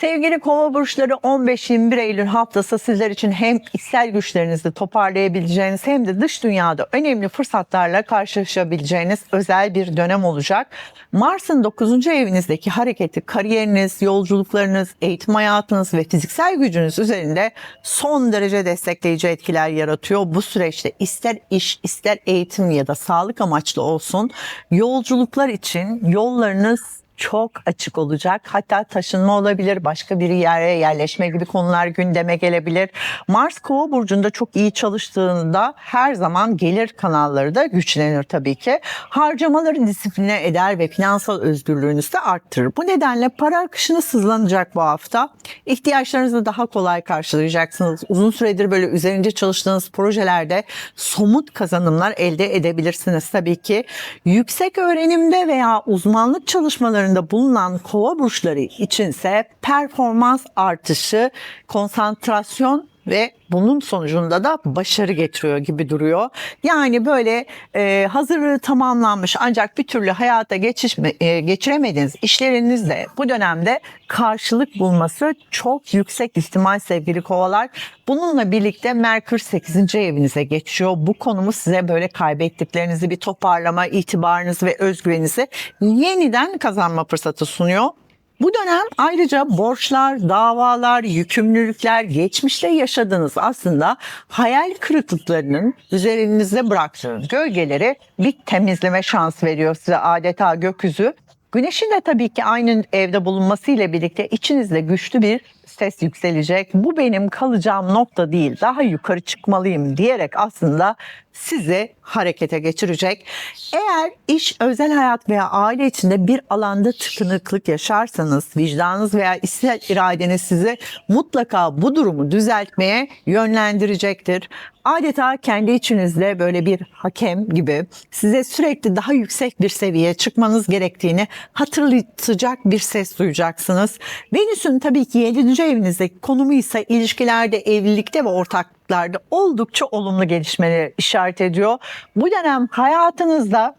Sevgili kova burçları 15-21 Eylül haftası sizler için hem içsel güçlerinizi toparlayabileceğiniz hem de dış dünyada önemli fırsatlarla karşılaşabileceğiniz özel bir dönem olacak. Mars'ın 9. evinizdeki hareketi kariyeriniz, yolculuklarınız, eğitim hayatınız ve fiziksel gücünüz üzerinde son derece destekleyici etkiler yaratıyor. Bu süreçte ister iş, ister eğitim ya da sağlık amaçlı olsun yolculuklar için yollarınız çok açık olacak. Hatta taşınma olabilir, başka bir yere yerleşme gibi konular gündeme gelebilir. Mars Kova burcunda çok iyi çalıştığında her zaman gelir kanalları da güçlenir tabii ki. Harcamaları disipline eder ve finansal özgürlüğünüzü de arttırır. Bu nedenle para akışınız hızlanacak bu hafta. İhtiyaçlarınızı daha kolay karşılayacaksınız. Uzun süredir böyle üzerinde çalıştığınız projelerde somut kazanımlar elde edebilirsiniz tabii ki. Yüksek öğrenimde veya uzmanlık çalışmalarında bulunan kova burçları içinse performans artışı, konsantrasyon ve bunun sonucunda da başarı getiriyor gibi duruyor. Yani böyle e, hazırlığı tamamlanmış ancak bir türlü hayata geçişme, e, geçiremediğiniz işlerinizde bu dönemde karşılık bulması çok yüksek ihtimal sevgili kovalar. Bununla birlikte Merkür 8. evinize geçiyor. Bu konumu size böyle kaybettiklerinizi bir toparlama, itibarınızı ve özgüveninizi yeniden kazanma fırsatı sunuyor. Bu dönem ayrıca borçlar, davalar, yükümlülükler, geçmişte yaşadığınız aslında hayal kırıklıklarının üzerinizde bıraktığı gölgeleri bir temizleme şansı veriyor size adeta gökyüzü. Güneşin de tabii ki aynı evde bulunmasıyla birlikte içinizde güçlü bir ses yükselecek. Bu benim kalacağım nokta değil. Daha yukarı çıkmalıyım diyerek aslında sizi harekete geçirecek. Eğer iş, özel hayat veya aile içinde bir alanda tıkınıklık yaşarsanız vicdanınız veya içsel iradeniz sizi mutlaka bu durumu düzeltmeye yönlendirecektir. Adeta kendi içinizde böyle bir hakem gibi size sürekli daha yüksek bir seviyeye çıkmanız gerektiğini hatırlatacak bir ses duyacaksınız. Venüs'ün tabii ki 7. evinizdeki konumu ise ilişkilerde, evlilikte ve ortaklıklarda oldukça olumlu gelişmeleri işaret ediyor. Bu dönem hayatınızda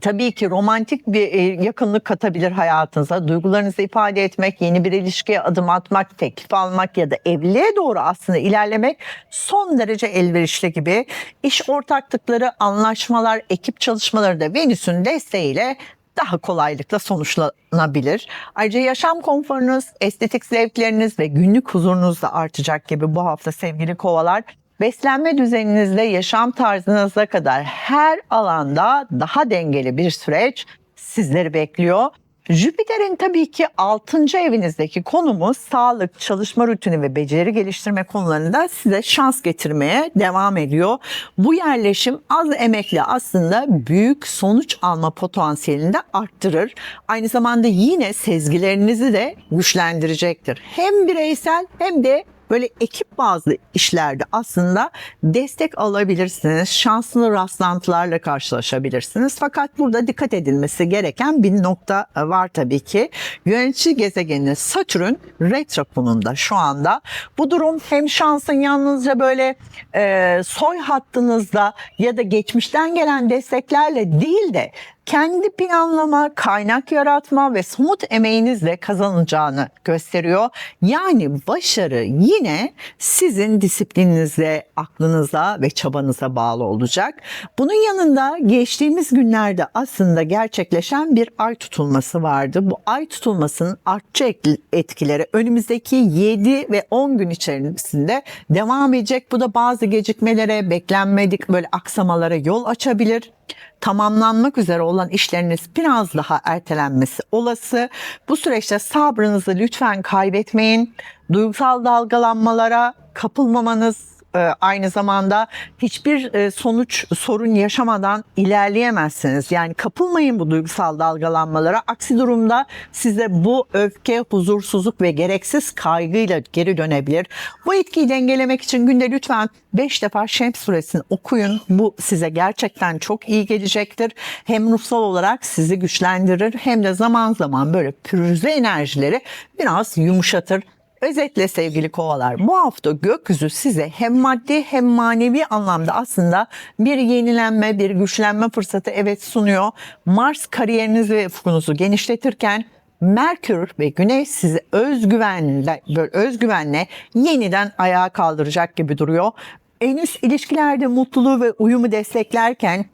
Tabii ki romantik bir e, yakınlık katabilir hayatınıza. Duygularınızı ifade etmek, yeni bir ilişkiye adım atmak, teklif almak ya da evliliğe doğru aslında ilerlemek son derece elverişli gibi. İş ortaklıkları, anlaşmalar, ekip çalışmaları da Venüs'ün desteğiyle daha kolaylıkla sonuçlanabilir. Ayrıca yaşam konforunuz, estetik zevkleriniz ve günlük huzurunuz da artacak gibi bu hafta sevgili kovalar. Beslenme düzeninizle yaşam tarzınıza kadar her alanda daha dengeli bir süreç sizleri bekliyor. Jüpiter'in tabii ki 6. evinizdeki konumu sağlık, çalışma rutini ve beceri geliştirme konularında size şans getirmeye devam ediyor. Bu yerleşim az emekle aslında büyük sonuç alma potansiyelini de arttırır. Aynı zamanda yine sezgilerinizi de güçlendirecektir. Hem bireysel hem de böyle ekip bazlı işlerde aslında destek alabilirsiniz. Şanslı rastlantılarla karşılaşabilirsiniz. Fakat burada dikkat edilmesi gereken bir nokta var tabii ki. Yönetici gezegeniniz Satürn retro konumda şu anda. Bu durum hem şansın yalnızca böyle e, soy hattınızda ya da geçmişten gelen desteklerle değil de kendi planlama, kaynak yaratma ve somut emeğinizle kazanacağını gösteriyor. Yani başarı yine sizin disiplininize, aklınıza ve çabanıza bağlı olacak. Bunun yanında geçtiğimiz günlerde aslında gerçekleşen bir ay tutulması vardı. Bu ay tutulmasının artçı etkileri önümüzdeki 7 ve 10 gün içerisinde devam edecek. Bu da bazı gecikmelere, beklenmedik böyle aksamalara yol açabilir tamamlanmak üzere olan işleriniz biraz daha ertelenmesi olası. Bu süreçte sabrınızı lütfen kaybetmeyin. Duygusal dalgalanmalara kapılmamanız aynı zamanda hiçbir e, sonuç sorun yaşamadan ilerleyemezsiniz. Yani kapılmayın bu duygusal dalgalanmalara. Aksi durumda size bu öfke, huzursuzluk ve gereksiz kaygıyla geri dönebilir. Bu etkiyi dengelemek için günde lütfen 5 defa Şems suresini okuyun. Bu size gerçekten çok iyi gelecektir. Hem ruhsal olarak sizi güçlendirir hem de zaman zaman böyle pürüzlü enerjileri biraz yumuşatır. Özetle sevgili kovalar bu hafta gökyüzü size hem maddi hem manevi anlamda aslında bir yenilenme, bir güçlenme fırsatı evet sunuyor. Mars kariyerinizi ve ufkunuzu genişletirken Merkür ve Güneş sizi özgüvenle, özgüvenle yeniden ayağa kaldıracak gibi duruyor. En üst ilişkilerde mutluluğu ve uyumu desteklerken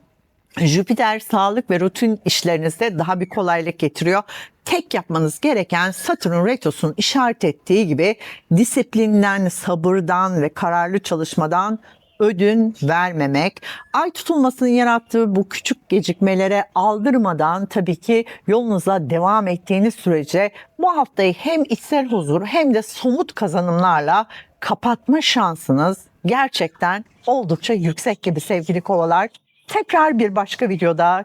Jüpiter sağlık ve rutin işlerinizde daha bir kolaylık getiriyor. Tek yapmanız gereken Satürn retrosunun işaret ettiği gibi disiplinden, sabırdan ve kararlı çalışmadan ödün vermemek. Ay tutulmasının yarattığı bu küçük gecikmelere aldırmadan tabii ki yolunuza devam ettiğiniz sürece bu haftayı hem içsel huzur hem de somut kazanımlarla kapatma şansınız gerçekten oldukça yüksek gibi sevgili kovalar. Tekrar bir başka videoda